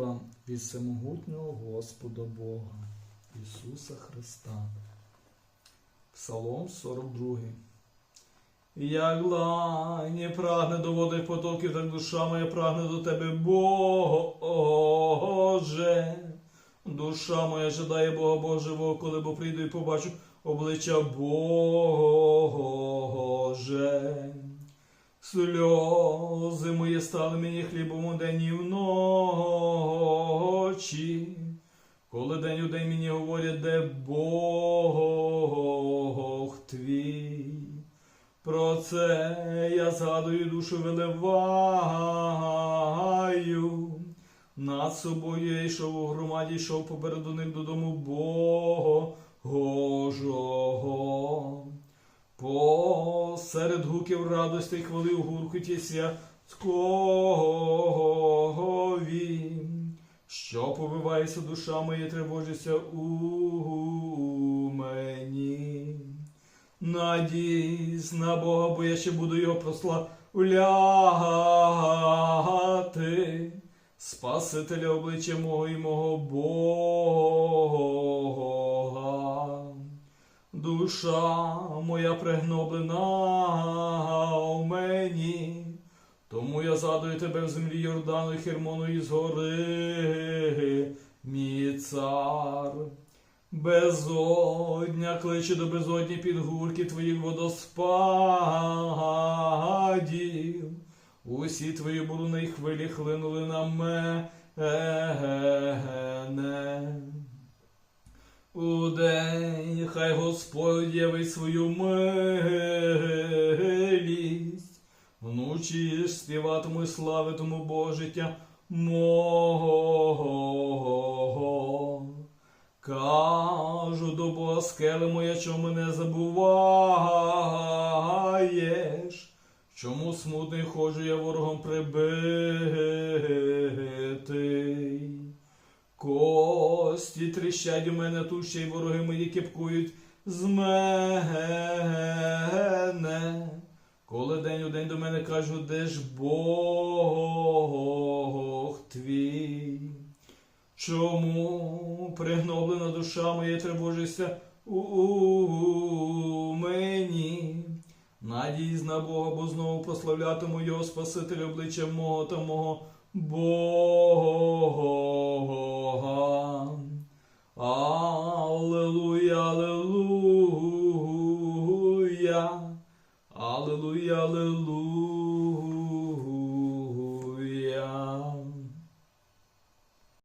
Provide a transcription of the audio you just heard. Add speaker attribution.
Speaker 1: вам від всемогутнього Господа Бога, Ісуса Христа. Псалом 42. Як лані прагне до води потоків, так душа моя прагне до тебе, Боже. Душа моя жадає Бога Божого, коли бо прийду і побачу обличчя Боже. Сльози мої стали мені хлібом у день і вночі. Коли день у день мені говорять, де Бог твій. Про це я згадую душу виливаю. Над собою я йшов у громаді, йшов попереду них додому Божого. Посеред гуків радості й хвали у святкові, що побивається душа моя, тривожиться у мені. Надійсь на Бога, бо я ще буду його прославляти. Спасителя обличчя мого і мого Бога. Душа моя пригноблена в мені, тому я задаю тебе в землі Йордану і Хермону із гори, мій цар. Безодня кличе до безодні під гурки твоїх водоспадів. Усі твої буруни й хвилі хлинули на мене. Удень хай Господь явить свою милість, вночі ж співатиму і славитиму Божиття мого. Кажу до Бога скели моя, чому мене забуваєш? Чому смутний ходжу я ворогом прибитий? Кості тріщать у мене тут ще й вороги мої кипкують з мене. Коли день у день до мене кажуть, де ж Бог твій? Чому пригноблена душа моя тривожиться у мені? Надійсь на Бога, бо знову прославлятиму його Спасителя обличчя мого та мого Бога. Аллилуйя, аллилуйя, аллилуйя, аллилуйя.